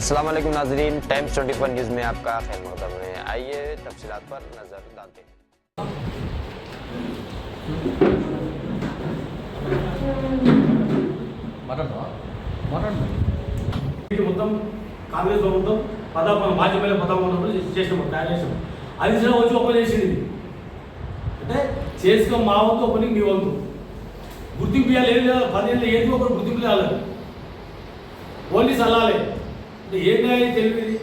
अस्सलाम वालेकुम नाजरीन टाइम्स 24 न्यूज़ में आपका खैर मकदम है आइए तफसीलात पर नज़र डालते हैं ఇది మొత్తం కాంగ్రెస్ ప్రభుత్వం పదకొండు బాధ్యమైన పదకొండు చేసినాం తయారు చేసినాం అది సరే వచ్చి ఓపెన్ చేసింది ఇది. అంటే చేసుకున్న మా వంతు ఓపెనింగ్ మీ వంతు గుర్తింపు ఇవ్వాలి ఏం లేదు పదిహేను ఏది ఒకటి గుర్తింపు రాలేదు ఓన్లీ సల్లాలే ఏం చేయాలి తెలియదు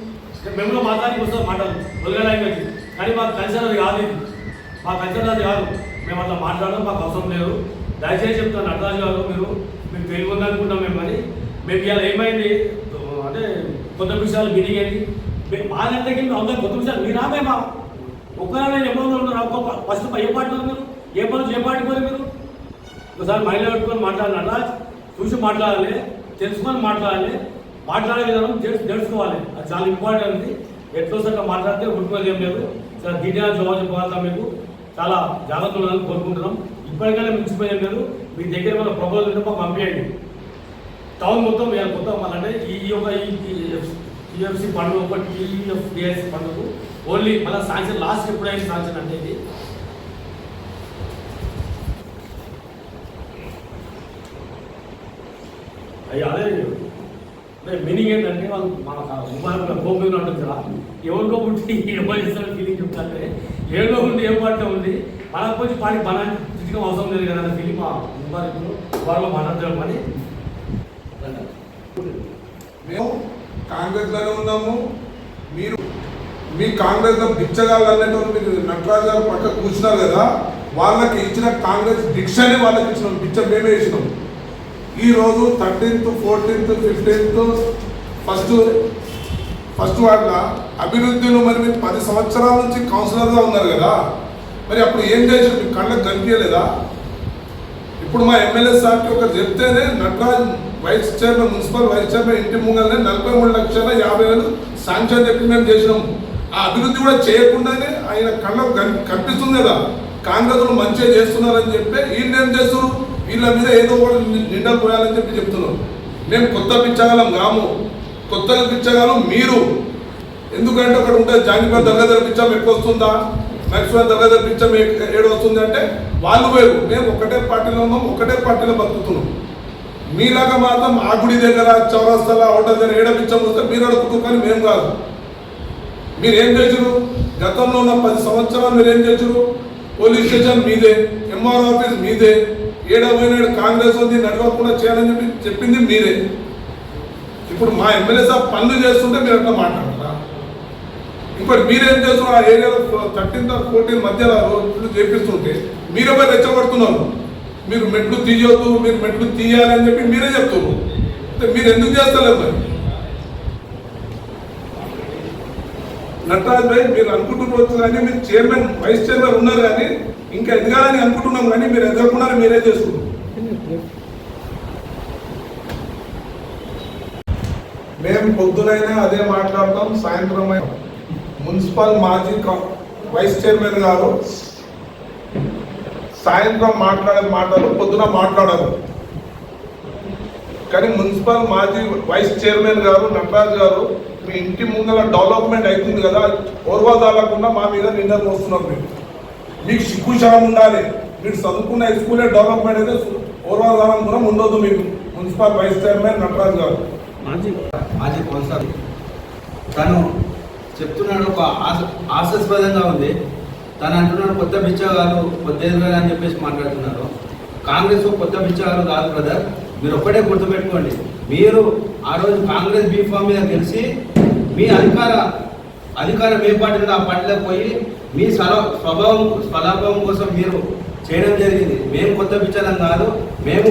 మేము మాట్లాడికి మాట్లాడి వస్తాం మాటలు. వదిలే లాంగ్వేజ్ కానీ మాకు కల్చర్ అది కాదు ఇది. మా కల్చర్ అది కాదు. మేము అట్లా మాట్లాడడం మాకు అవసరం లేదు. దయచేసి చెప్తాను నటరాజు గారు మీరు మేము తెలివి అనుకుంటాం మేము అని మేము ఇవాళ ఏమైంది? అంటే కొత్త విషయాలు మీటింగ్ అయింది మేము మా దగ్గరికి అందరూ కొత్త విషయాలు మీరా మేమా? మా నేను ఎప్పుడు ఉన్నారు? ఫస్ట్ ఏ పార్టీ మీరు? ఏ పనులు ఏ పార్టీ మీరు? ఒకసారి మైండ్ పెట్టుకొని మాట్లాడాలన్నా చూసి మాట్లాడాలి. తెలుసుకొని మాట్లాడాలి. మాట్లాడే విధానం తెలుసుకోవాలి అది చాలా ఇంపార్టెంట్ ఉంది. ఎట్లా మాట్లాడితే ఉట్టుకోవాలి ఏం లేదు. చాలా డీటెయిల్ జవాబు చెప్పగలుగుతాం మీకు. చాలా జాగ్రత్తలు ఉండాలని కోరుకుంటున్నాం. ఇప్పటికైనా మించిపోయేం లేదు. మీ దగ్గర మన ప్రపోజల్ ఉంటే మాకు పంపించండి టౌన్ మొత్తం మేము మొత్తం మళ్ళీ ఈ యొక్క టీఎఫ్సి పండుగ ఒక టీఎఫ్ పండుగ ఓన్లీ మళ్ళీ సాంక్షన్ లాస్ట్ ఎప్పుడైనా సాంక్షన్ అంటే ఇది. అయ్యా అదే అదే మీనింగ్ ఏంటంటే వాళ్ళు మన ఉమారంలో భూమి ఉంటుంది కదా. ఎవరికో పుట్టి ఎవరు ఇస్తారు ఫీలింగ్ చెప్తారంటే ఏదో ఉంది ఏం పాట ఉంది మనకు వచ్చి పాడి మన ఫిజికం అవసరం లేదు కదా అన్న ఫీలింగ్ మా ఉమారంలో వాళ్ళు మాట్లాడతాం అని మేము కాంగ్రెస్లోనే ఉన్నాము. మీరు మీ కాంగ్రెస్లో బిచ్చగాళ్ళు అనేటువంటి మీరు నటరాజు గారు పక్క కూర్చున్నారు కదా. వాళ్ళకి ఇచ్చిన కాంగ్రెస్ భిక్షని వాళ్ళకి ఇచ్చినాం. బిచ్చ మేమే ఇచ్చినాం ఈ రోజు thirteenth fourteenth fifteenth first first వాళ్ళ అభివృద్ధిలో మరి మీరు పది సంవత్సరాల నుంచి కౌన్సిలర్గా ఉన్నారు కదా మరి అప్పుడు ఏం చేసారు మీ కళ్ళకు కనిపించలేదా? ఇప్పుడు మా ఎమ్మెల్యే సార్కి ఒక చెప్తేనే Nataraj vice chairman municipal vice chairman ఇంటి ముంగల్నే నలభై మూడు లక్షల యాభై వేలు శాంక్షన్ చెప్పి మేము చేసినాం. ఆ అభివృద్ధి కూడా చేయకుండానే ఆయన కళ్ళకు కనిపిస్తుంది కదా కాంగ్రెస్లు మంచిగా చేస్తున్నారని చెప్పి ఈయన ఏం చేస్తున్నారు? వీళ్ళ మీద ఏదో ఒకటి నిండా పోయాలని చెప్పి చెప్తున్నాం. మేము కొత్త పిచ్చగలం కాము కొత్తగా పిచ్చగలం మీరు. ఎందుకంటే ఒకటి ఉంటుంది జాంగిపేట దగ్గర పిచ్చం ఎక్కువ వస్తుందా? మ్యాక్సిమం దగ్గర పిచ్చం ఏడు వస్తుంది అంటే వాళ్ళు వేరు మేము ఒకటే పార్టీలో ఉన్నాం ఒకటే పార్టీలో బతుకుతున్నాం. మీలాగా మాత్రం ఆ గుడి దగ్గర చౌరస్తాల హోటల్ దగ్గర ఏడ పిచ్చం వస్తే మీరు అడుగుతారు కానీ మేము కాదు. మీరేం చేసారు గతంలో ఉన్న పది సంవత్సరాలు మీరు ఏం చేసారు పోలీస్ స్టేషన్ మీదే ఎంఆర్ ఆఫీస్ మీదే ఏడవైనాడు కాంగ్రెస్ ఉంది నడవకుండా చేయాలని చెప్పి చెప్పింది మీరే. ఇప్పుడు మా ఎమ్మెల్యే సార్ పనులు చేస్తుంటే మీరు అట్లా మాట్లాడతారా? ఇంకోటి మీరేం చేస్తున్నారు? ఆ ఏరియాలో థర్టీన్త్ ఫోర్టీన్ మధ్యలో రోడ్లు చేపిస్తుంటే మీరే పోయి రెచ్చగొడుతున్నారు. మీరు మెట్లు తీయొద్దు మీరు మెట్లు తీయాలి అని చెప్పి మీరే చెప్తున్నారు. అంటే మీరు ఎందుకు చేస్తలేదు మరి? నటరాజ్ భాయ్ మీరు అనుకుంటున్నారు కానీ మీరు చైర్మన్ వైస్ చైర్మన్ ఉన్నారు కానీ ఇంకా ఎదగాలని అనుకుంటున్నాం కానీ మీరు ఎదగకుండా మీరే చేసుకుంటాం మేము పొద్దునైనా అదే మాట్లాడతాం సాయంత్రం మున్సిపల్ మాజీ వైస్ చైర్మన్ గారు సాయంత్రం మాట్లాడే మాటలు పొద్దున మాట్లాడరు. కానీ మున్సిపల్ మాజీ వైస్ చైర్మన్ గారు నటరాజ్ గారు మీ ఇంటి ముందర డెవలప్మెంట్ అవుతుంది కదా పూర్వాదాలకుండా మా మీద నిందలు మోస్తున్నారు మీరు. మీకు సిగ్గు శరం ఉండాలి. మీరు చదువుకున్న స్కూలే డెవలప్మెంట్ అయితే పూర్వాధారం కూడా ఉండదు మీకు. మున్సిపల్ వైస్ చైర్మన్ నటరాజ్ గారు. మాజీ కౌన్సిలర్ తను చెప్తున్నాడు ఒక ఆశ ఆశాస్పదంగా ఉంది. తను అంటున్నాడు కొత్త బిచ్చగాలు కొత్త ఎదురు అని చెప్పేసి మాట్లాడుతున్నారు. కాంగ్రెస్ కొత్త బిచ్చగాలు కాదు బ్రదర్. మీరు ఒక్కటే గుర్తుపెట్టుకోండి. మీరు ఆ రోజు కాంగ్రెస్ బీఫామ్ మీద గెలిచి మీ అధికార అధికారం ఏ ఆ పార్టీలో పోయి మీ స్వల స్వభావం స్వలాభం కోసం మీరు చేయడం జరిగింది. మేము కొత్త పిచ్చలం కాదు మేము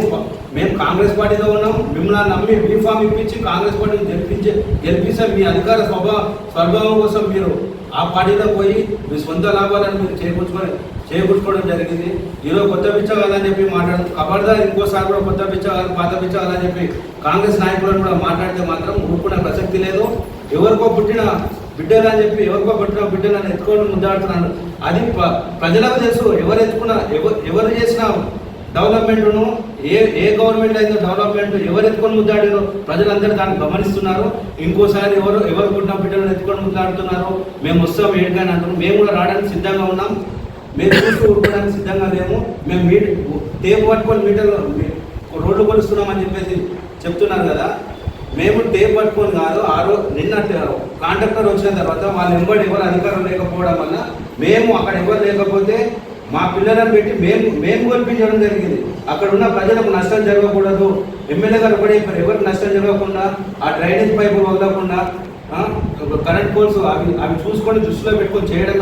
మేము కాంగ్రెస్ పార్టీలో ఉన్నాం. మిమ్మల్ని నమ్మి బీఫామ్ ఇప్పించి కాంగ్రెస్ పార్టీని గెలిపించే గెలిపిస్తే. మీ అధికార స్వభావ స్వభావం కోసం మీరు ఆ పార్టీలో పోయి మీ సొంత లాభాలను మీరు చేకూర్చుకొని చేకూర్చుకోవడం జరిగింది. ఈరోజు కొత్త పిచ్చగాలని చెప్పి మాట్లాడు కబర్దార్ ఇంకోసారి కూడా కొత్త పిచ్చగాలు పాత పిచ్చగాలని చెప్పి కాంగ్రెస్ నాయకులను కూడా మాట్లాడితే మాత్రం ఊరుకునే ప్రసక్తి లేదు. ఎవరికో పుట్టిన బిడ్డలు అని చెప్పి ఎవరికో పుట్టిన బిడ్డలను ఎత్తుకొని ముద్దాడుతున్నాను అది ప్రజలకు తెలుసు ఎవరు ఎత్తుకున్న ఎవరు ఎవరు చేసిన డెవలప్మెంట్ను ఏ ఏ గవర్నమెంట్ అయితే డెవలప్మెంట్ ఎవరు ఎత్తుకొని ముద్దాడారో ప్రజలందరూ దాన్ని గమనిస్తున్నారు. ఇంకోసారి ఎవరు ఎవరు పుట్టిన బిడ్డలను ఎత్తుకొని ముద్దాడుతున్నారు. మేము వస్తాం ఏడుగాని అంటున్నాం మేము కూడా రావడానికి సిద్ధంగా ఉన్నాం. మేము చూస్తూ ఊరుకోవడానికి సిద్ధంగా లేము. మేము మీటర్ టేపు పట్టుకొని మీటర్ రోడ్లు కొలుస్తున్నామని చెప్పేసి చెప్తున్నారు కదా. మేము టేప్ పట్టుకొని కాదు ఆ రోజు నిన్న కాంట్రాక్టర్ వచ్చిన తర్వాత వాళ్ళ ఎంబడి ఎవరు అధికారం లేకపోవడం వల్ల మేము అక్కడ ఎవరు లేకపోతే మా పిల్లలను పెట్టి మేము మేము కల్పించడం జరిగింది. అక్కడ ఉన్న ప్రజలకు నష్టం జరగకూడదు. ఎమ్మెల్యే గారు కూడా ఇప్పుడు ఎవరికి నష్టం జరగకుండా ఆ డ్రైనేజ్ పైపు వదలకుండా కరెంట్ పోల్స్ అవి అవి చూసుకొని దృష్టిలో పెట్టుకొని చేయడం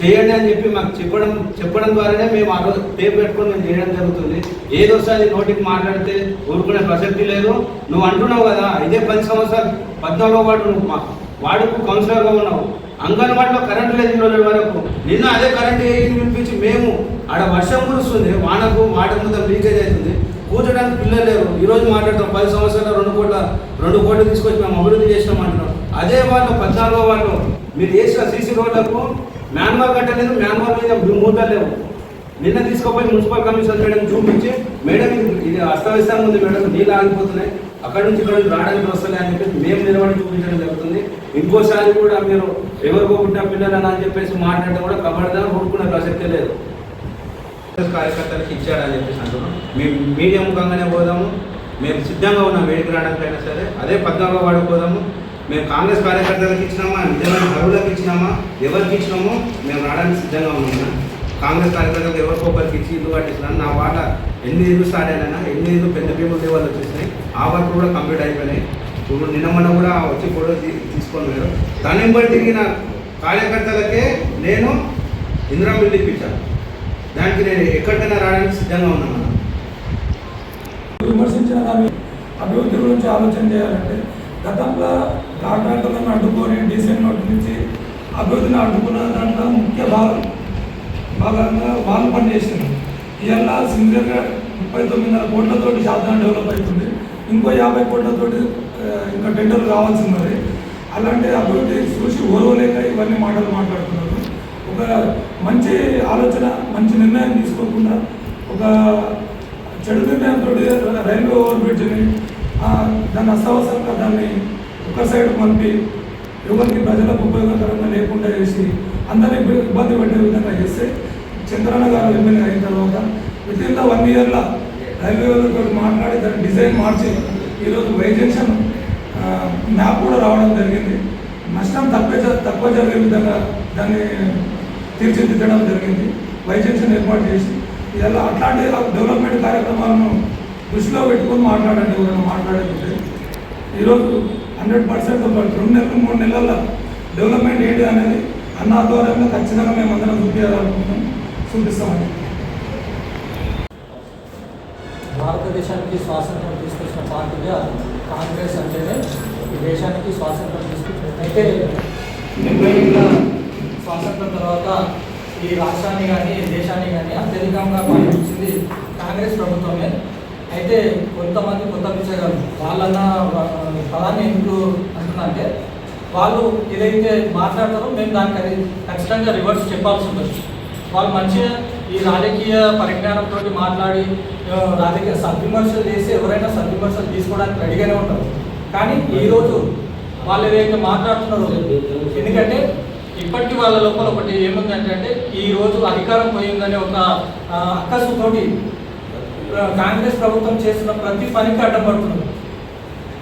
చేయండి అని చెప్పి మాకు చెప్పడం చెప్పడం ద్వారానే మేము ఆ రోజు టేప్ పెట్టుకొని మేము చేయడం జరుగుతుంది. ఏదో ఏదోసారి నోటికి మాట్లాడితే ఊరుకునే ప్రసక్తి లేదు. నువ్వు అంటున్నావు కదా ఇదే పది సంవత్సరాలు పద్నాలుగో వాడు నువ్వు మా వాడుకు కౌన్సిలర్గా ఉన్నావు. అంగన్వాడిలో కరెంటు లేదు ఈ రోజు వరకు. నిన్న అదే కరెంట్ వినిపించి మేము ఆడ వర్షం కురుస్తుంది వానకు వాటర్ మొత్తం లీకేజ్ అవుతుంది. కూర్చోడానికి పిల్లలు లేరు. ఈరోజు మాట్లాడతాం పది సంవత్సరాలు రెండు కోట్ల రెండు కోట్లు తీసుకొచ్చి మేము అభివృద్ధి చేసినాం అంటున్నాం. అదే వాళ్ళు పద్నాలుగో వాళ్ళు. మీరు చేసిన సీసీ రోడ్లకు మ్యాన్మార్ కట్టలేదు మ్యాన్మార్ మీద మూతలు లేవు. నిన్న తీసుకుపోయి మున్సిపల్ కమిషనర్ మేడం చూపించి మేడం ఇది- అస్తవ్యస్తంగా ఉంది మేడం నీళ్ళు ఆగిపోతున్నాయి. అక్కడ నుంచి ఇక్కడ నుంచి రావడానికి వస్తున్నాయి అని చెప్పేసి మేము నిలబడి చూపించడం జరుగుతుంది. ఇంకోసారి కూడా మీరు ఎవరికో పుట్టిన పిల్లలని అని చెప్పేసి మాట్లాడడం కూడా కబడదా ఊరుకునే ప్రసక్తే లేదు. కార్యకర్తలకు ఇచ్చాడని చెప్పేసి అంటున్నాం. మేము మీడియా ముఖంగానే పోదాము. మేము సిద్ధంగా ఉన్నాం వేడికి రావడానికైనా సరే అదే పద్నాలుగో వాడికి పోదాము. మేము కాంగ్రెస్ కార్యకర్తలకు ఇచ్చినామా? నిజమైన అరువులకు ఇచ్చినామా? ఎవరికి ఇచ్చినామో మేము రావడానికి సిద్ధంగా ఉన్నాము కాంగ్రెస్ కార్యకర్తలకు ఎవరికి ఒకరికి ఇచ్చి ఇల్లు కట్టిస్తున్నాను నా వాట ఎన్ని ఇల్లు స్టార్ట్ అయినా ఎన్ని ఇల్లు పెద్ద పేపర్ దేవాళ్ళు వచ్చేసినాయి. ఆ వర్క్ కూడా కంప్లీట్ అయిపోయినాయి. ఇప్పుడు నిన్న మొన్న కూడా వచ్చి ఫోటో తీ తీసుకొని పోయారు దాన్ని బట్టి తిరిగిన కార్యకర్తలకే నేను ఇందిరా బిల్లు ఇప్పించాను దానికి నేను ఎక్కడికైనా రావడానికి సిద్ధంగా ఉన్నాను అన్న. విమర్శించిన దాన్ని అభివృద్ధి గురించి ఆలోచన చేయాలంటే గతంలో కాంట్రాక్టర్లను అడ్డుకొని డీసెంట్ నోట్ నుంచి అభివృద్ధిని అడ్డుకున్న దాంట్లో ముఖ్య భాగం భాగంగా వాళ్ళు పనిచేసింది ఇవాళ సింగర్గా ముప్పై తొమ్మిదిన్నర కోట్లతోటి శాతం డెవలప్ అవుతుంది. ఇంకో యాభై కోట్లతోటి ఇంకా టెండర్లు కావాల్సింది అలాంటి అభివృద్ధి చూసి ఓరవలేక ఇవన్నీ మాటలు మాట్లాడుతున్నారు. ఒక మంచి ఆలోచన మంచి నిర్ణయం తీసుకోకుండా ఒక చెడు నిర్ణయంతో రైల్వే ఓవర్ బ్రిడ్జ్ని దాన్ని అస్తవసరంగా దాన్ని ఒక సైడ్ పంపి ఎవరికి ప్రజలకు ఉపయోగకరంగా లేకుండా చేసి అందరినీ ఇబ్బంది పెట్టే విధంగా చేస్తే చంద్రన్న గారు ఎమ్మెల్యే అయిన తర్వాత విత్ ఇన్ ద వన్ ఇయర్లో రైల్వే మాట్లాడి దాని డిజైన్ మార్చి ఈరోజు వై జంక్షన్ మ్యాప్ కూడా రావడం జరిగింది. నష్టం తక్కువ జ- తక్కువ జరిగే విధంగా దాన్ని తీర్చిదిద్దడం జరిగింది. వై జంక్షన్ ఏర్పాటు చేసి ఇలా అట్లాంటి డెవలప్మెంట్ కార్యక్రమాలను దృష్టిలో పెట్టుకొని మాట్లాడండి ఎవరైనా మాట్లాడేది ఈరోజు హండ్రెడ్ పర్సెంట్ ఒక రెండు నెలలు మూడు నెలల డెవలప్మెంట్ ఏంటి అనేది అన్న ఆధ్వర్యంలో ఖచ్చితంగా మేము అందరం చూపించాలనుకుంటున్నాం. చూపిస్తామని భారతదేశానికి స్వాతంత్రం తీసుకొచ్చిన పార్టీగా కాంగ్రెస్ అంటేనే ఈ దేశానికి స్వాతంత్రం తీసుకొచ్చింది. అయితే డెబ్బై స్వాతంత్రం తర్వాత ఈ రాష్ట్రాన్ని కానీ దేశాన్ని కానీ అత్యధికంగా పాలించింది కాంగ్రెస్ ప్రభుత్వమే. అయితే కొంతమంది కొత్త పిచ్చగారు వాళ్ళన్న పదాన్ని ఎందుకు అంటున్నంటే వాళ్ళు ఏదైతే మాట్లాడతారో మేము దానికి అది ఖచ్చితంగా రివర్స్ చెప్పాల్సి ఉంటుంది. వాళ్ళు మంచిగా ఈ రాజకీయ పరిజ్ఞానంతో మాట్లాడి రాజకీయ సద్విమర్శలు చేసి ఎవరైనా సద్విమర్శలు తీసుకోవడానికి రెడీగానే ఉంటారు. కానీ ఈరోజు వాళ్ళు ఏదైతే మాట్లాడుతున్నారో ఎందుకంటే ఇప్పటికీ వాళ్ళ లోపల ఒకటి ఏముందంటే ఈ రోజు అధికారం పోయిందనే ఒక అక్కసుతోటి కాంగ్రెస్ ప్రభుత్వం చేస్తున్న ప్రతి పనికి అడ్డపడుతున్నారు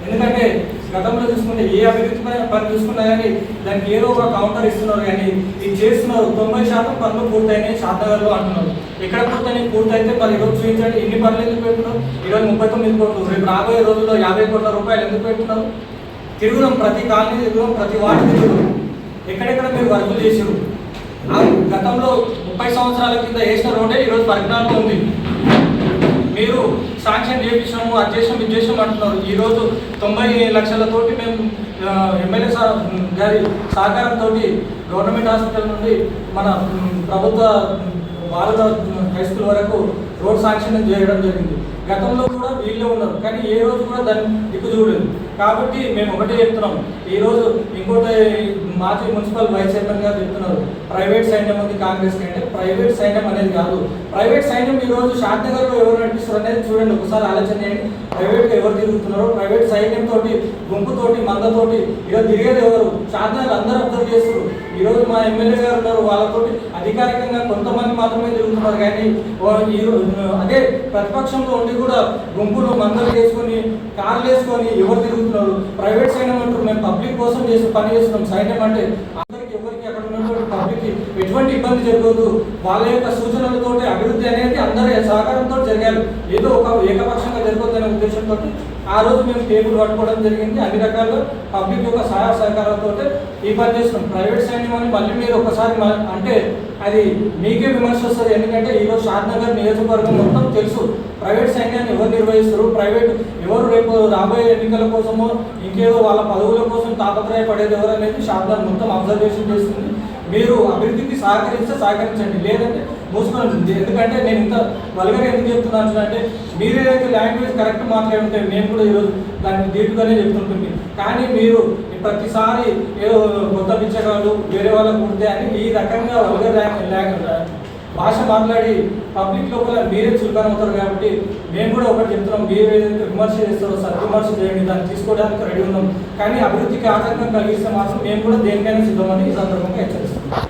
ఎందుకంటే గతంలో చూసుకుంటే ఏ అభివృద్ధి పని చూసుకున్నా కానీ దానికి ఏదో ఒక కౌంటర్ ఇస్తున్నారు కానీ ఇది చేస్తున్నారు. తొంభై శాతం పనులు పూర్తయినాయి శాతగారులు అంటున్నారు. ఎక్కడ పూర్తయినాయి? పూర్తయితే మరి ఈరోజు చూపించండి. ఇన్ని పనులు ఎందుకు పెట్టున్నారు ఈరోజు ముప్పై తొమ్మిది కోట్లు. రేపు రాబోయే రోజుల్లో యాభై కోట్ల రూపాయలు ఎందుకు పెట్టున్నారు తిరుగుదాం ప్రతి కాలనీ తిరుగుదాం ప్రతి వాటి తిరుగుదాం. ఎక్కడెక్కడ మీరు వర్కులు చేసారు గతంలో ముప్పై సంవత్సరాల కింద వేసిన రోడ్డే ఈరోజు పరిజ్ఞానంలో ఉంది. మీరు శాంక్షన్ చేపించాము అది చేసాం ఇది చేసాం అంటున్నారు. ఈరోజు తొంభై లక్షలతోటి మేము ఎమ్మెల్యే సార్ గారి సహకారంతో గవర్నమెంట్ హాస్పిటల్ నుండి మన ప్రభుత్వ వాళ్ళ హై స్కూల్ వరకు రోడ్ శాంక్షన్ చేయడం జరిగింది. గతంలో కూడా వీళ్ళే ఉన్నారు. కానీ ఏ రోజు కూడా దాన్ని దిక్కు చూడలేదు. కాబట్టి మేము ఒకటే చెప్తున్నాం. ఈరోజు ఇంకోటి మాజీ మున్సిపల్ వైస్ చైర్మన్ గారు చెప్తున్నారు. ప్రైవేట్ సైన్యం ఉంది కాంగ్రెస్ అంటే ప్రైవేట్ సైన్యం అనేది కాదు. ప్రైవేట్ సైన్యం ఈ రోజు ఎవరు నడిపిస్తారు అనేది చూడండి. ఒకసారి ఆలోచన చేయండి. ప్రైవేట్గా ఎవరు తిరుగుతున్నారో ప్రైవేట్ సైన్యం తోటి గుంపుతోటి మందతోటి ఈరోజు తిరిగేది ఎవరు? శాంతినగర్ అందరూ అబ్జర్వ్ చేస్తారు ఈ మా ఎమ్మెల్యే గారు ఉన్నారు. వాళ్ళతోటి అధికారికంగా కొంతమంది మాత్రమే తిరుగుతున్నారు. కానీ అదే ప్రతిపక్షంలో ఉండి కూడా గుంపులు మందలు వేసుకొని కార్లు వేసుకొని ఎవరు తిరుగుతున్నారు? ప్రైవేట్ సైన్యం అంటారు మేము పబ్లిక్ కోసం చేసి పని చేస్తున్నాం. సైన్యం అంటే అందరికి ఎవరికి అక్కడ ఉన్నటువంటి పబ్లిక్ ఎటువంటి ఇబ్బంది జరగదు. వాళ్ళ యొక్క సూచనలతోటి అభివృద్ధి అనేది అందరి సహకారంతో జరగాలి ఏదో ఒక ఏకపక్షంగా జరుగుతుందనే ఉద్దేశంతో ఆ రోజు మేము టేబుల్ పట్టుకోవడం జరిగింది. అన్ని రకాలుగా పబ్లిక్ యొక్క సహాయ సహకారాలతో ఈ పని చేస్తున్నాం. ప్రైవేట్ సైన్యం అని మళ్ళీ మీరు ఒకసారి అంటే అది మీకే విమర్శ వస్తుంది. ఎందుకంటే ఈరోజు షాద్నగర్ నియోజకవర్గం మొత్తం తెలుసు. ప్రైవేట్ సైన్యాన్ని ఎవరు నిర్వహిస్తారు? ప్రైవేట్ ఎవరు రేపు రాబోయే ఎన్నికల కోసమో ఇంకేదో వాళ్ళ పదవుల కోసం తాపత్రయపడేది ఎవరు అనేది షాద్నగర్ మొత్తం అబ్జర్వేషన్ చేస్తుంది. మీరు అభివృద్ధికి సహకరిస్తే సహకరించండి. లేదంటే మూసుకొని ఎందుకంటే నేను ఇంత వల్గర్ ఎందుకు చెప్తున్నాను అంటే మీరు ఏదైతే లాంగ్వేజ్ కరెక్ట్ మాట్లాడి ఉంటే మేము కూడా ఈరోజు దాన్ని దీటుగానే చెప్తుంటుంది. కానీ మీరు ప్రతిసారి ఏదో కొత్త పిచ్చగాళ్ళు వేరే వాళ్ళకు ఉంటే అని ఈ రకంగా వల్గర్ లాంగ్వేజ్ భాష మాట్లాడి పబ్లిక్ లోపల మీరే చులకన అవుతారు కాబట్టి మేము కూడా ఒకటి చెప్తున్నాం మీరు ఏదైతే విమర్శ చేస్తారో సద్విమర్శ చేయండి దాన్ని తీసుకోవడానికి రెడీ ఉన్నాం. కానీ అభివృద్ధికి ఆటంకం కలిగిస్తే మాత్రం మేము కూడా దేనికైనా సిద్ధమని ఈ సందర్భంగా హెచ్చరిస్తున్నాం.